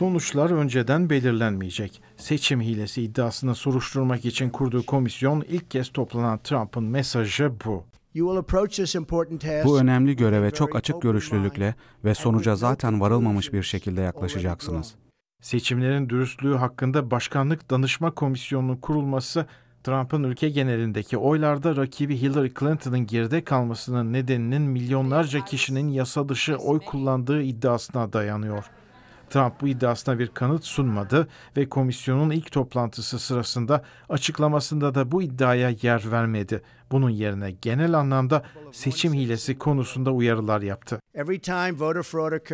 Sonuçlar önceden belirlenmeyecek. Seçim hilesi iddiasını soruşturmak için kurduğu komisyon ilk kez toplanan Trump'ın mesajı bu. Bu önemli göreve çok açık görüşlülükle ve sonuca zaten varılmamış bir şekilde yaklaşacaksınız. Seçimlerin dürüstlüğü hakkında Başkanlık Danışma Komisyonu'nun kurulması Trump'ın ülke genelindeki oylarda rakibi Hillary Clinton'ın geride kalmasının nedeninin milyonlarca kişinin yasa dışı oy kullandığı iddiasına dayanıyor. Trump bu iddiasına bir kanıt sunmadı ve komisyonun ilk toplantısı sırasında açıklamasında da bu iddiaya yer vermedi. Bunun yerine genel anlamda seçim hilesi konusunda uyarılar yaptı.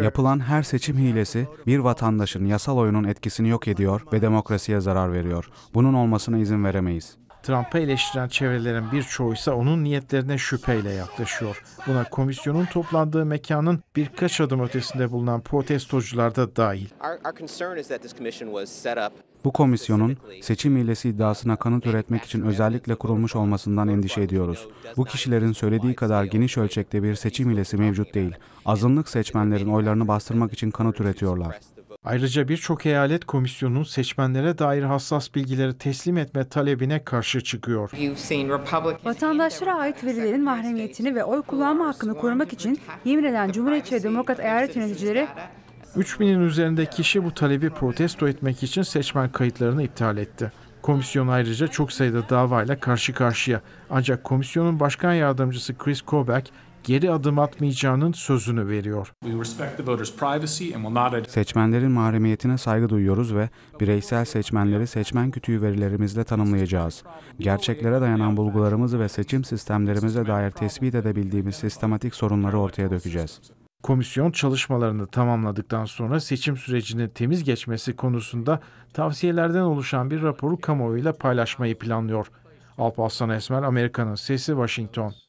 Yapılan her seçim hilesi bir vatandaşın yasal oyunun etkisini yok ediyor ve demokrasiye zarar veriyor. Bunun olmasına izin veremeyiz. Trump'ı eleştiren çevrelerin birçoğu ise onun niyetlerine şüpheyle yaklaşıyor. Buna komisyonun toplandığı mekanın birkaç adım ötesinde bulunan protestocular da dahil. Bu komisyonun seçim hilesi iddiasına kanıt üretmek için özellikle kurulmuş olmasından endişe ediyoruz. Bu kişilerin söylediği kadar geniş ölçekte bir seçim hilesi mevcut değil. Azınlık seçmenlerin oylarını bastırmak için kanıt üretiyorlar. Ayrıca birçok eyalet komisyonun seçmenlere dair hassas bilgileri teslim etme talebine karşı çıkıyor. Vatandaşlara ait verilerin mahremiyetini ve oy kullanma hakkını korumak için yemin eden Cumhuriyetçi ve Demokrat eyalet yöneticileri 3000'in üzerinde kişi bu talebi protesto etmek için seçmen kayıtlarını iptal etti. Komisyon ayrıca çok sayıda davayla karşı karşıya. Ancak komisyonun başkan yardımcısı Chris Kobach geri adım atmayacağının sözünü veriyor. Seçmenlerin mahremiyetine saygı duyuyoruz ve bireysel seçmenleri seçmen kütüğü verilerimizle tanımlayacağız. Gerçeklere dayanan bulgularımızı ve seçim sistemlerimize dair tespit edebildiğimiz sistematik sorunları ortaya dökeceğiz. Komisyon çalışmalarını tamamladıktan sonra seçim sürecinin temiz geçmesi konusunda tavsiyelerden oluşan bir raporu kamuoyuyla paylaşmayı planlıyor. Alparslan Esmer, Amerika'nın Sesi, Washington.